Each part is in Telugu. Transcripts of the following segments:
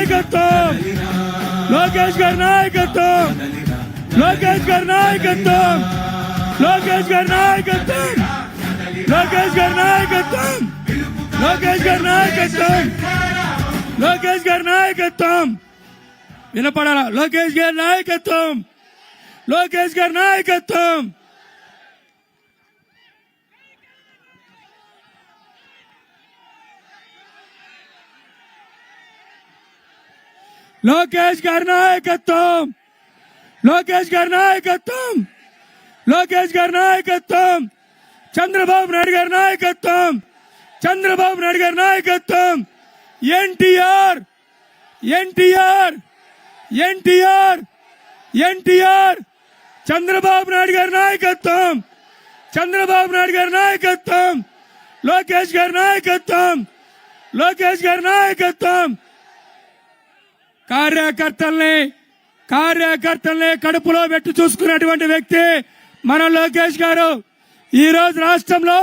నాయకత్వం! లోకేష్ గారి నాయకత్వం! లోకేష్ గారి నాయకత్వం! లోకేష్ గారి నాయకత్వం! లోకేష్ గారి నాయకత్వం! లోకేష్ గారి నాయకత్వం! లోకేష్ గారి నాయకత్వం! వినపడాల? లోకేష్ గారి నాయకత్వం! లోకేష్ గారి నాయకత్వం! లోకేష్ గారి నాయకత్వం లోకేష్ గారి నాయకత్వం లోకేష్ గారి నాయకత్వం చంద్రబాబు నాయుడు గారి నాయకత్వం చంద్రబాబు నాయుడు గారి నాయకత్వం ఎన్టీఆర్ ఎన్టీఆర్ ఎన్టీఆర్ ఎన్టీఆర్ చంద్రబాబు నాయుడు గారి నాయకత్వం చంద్రబాబు నాయుడు గారి నాయకత్వం లోకేష్ గారి నాయకత్వం లోకేష్ గారి నాయకత్వం కార్యకర్తల్ని కార్యకర్తల్ని కడుపులో పెట్టి చూసుకున్నటువంటి వ్యక్తి మన లోకేష్ గారు. ఈ రోజు రాష్ట్రంలో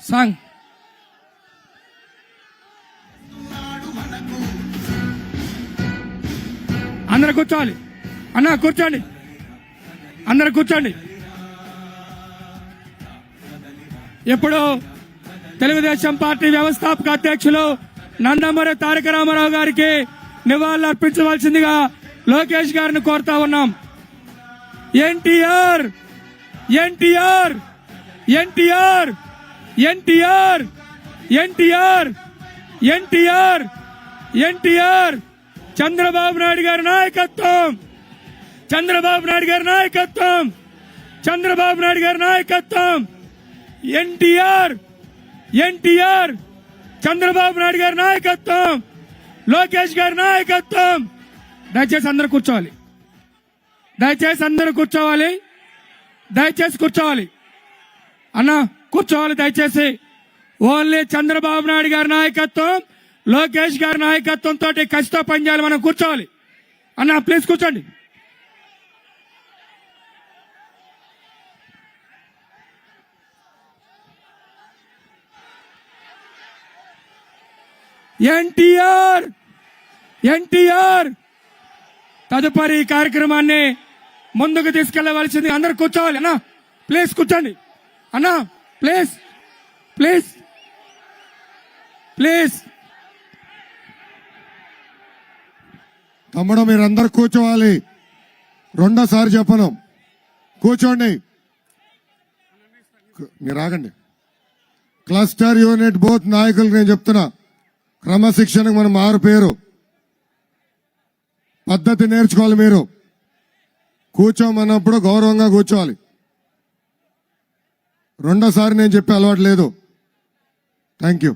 సాంగ్ అందరు కూర్చోవాలి. అన్న కూర్చోండి. అందరు కూర్చోండి. ఇప్పుడు తెలుగుదేశం పార్టీ వ్యవస్థాపక అధ్యక్షులు నందమూరి తారక రామారావు గారికి నివాళులు అర్పించవలసిందిగా లోకేష్ గారిని కోరుతా ఉన్నాం. ఎన్టీఆర్! ఎన్టీఆర్! ఎన్టీఆర్! ఎన్టీఆర్! ఎన్టీఆర్! ఎన్టీఆర్! ఎన్టీఆర్! చంద్రబాబు నాయుడు గారి నాయకత్వం! చంద్రబాబు నాయుడు గారి నాయకత్వం! చంద్రబాబు నాయుడు గారి నాయకత్వం! ఎన్టీఆర్! ఎన్టీఆర్! చంద్రబాబు నాయుడు గారి నాయకత్వం లోకేష్ గారి నాయకత్వం. దయచేసి అందరు కూర్చోవాలి. దయచేసి అందరు కూర్చోవాలి. దయచేసి కూర్చోవాలి. అన్న కూర్చోవాలి దయచేసి. ఓన్లీ చంద్రబాబు నాయుడు గారి నాయకత్వం లోకేష్ గారి నాయకత్వం తోటి కసితో పనిచేయాలి. మనం కూర్చోవాలి. అన్న ప్లీజ్ కూర్చోండి. ఎన్టీఆర్! ఎన్టీఆర్! తదుపరి కార్యక్రమాన్ని ముందుకు తీసుకెళ్ళవలసింది అందరు కూర్చోవాలి. అన్నా ప్లీజ్ కూర్చోండి. అన్నా ప్లీజ్ ప్లీజ్ ప్లీజ్. తమ్ముడు మీరందరు కూర్చోవాలి. రెండోసారి చెప్పను. కూర్చోండి. మీరు ఆగండి. క్లస్టర్ యూనిట్ బోత్ నాయకులు నేను చెప్తున్నా. క్రమశిక్షణకు మనం మారు పేరు. పద్ధతి నేర్చుకోవాలి మీరు. కూర్చోమన్నప్పుడు గౌరవంగా కూర్చోవాలి. రెండోసారి నేను చెప్పే అలవాటు లేదు. Thank you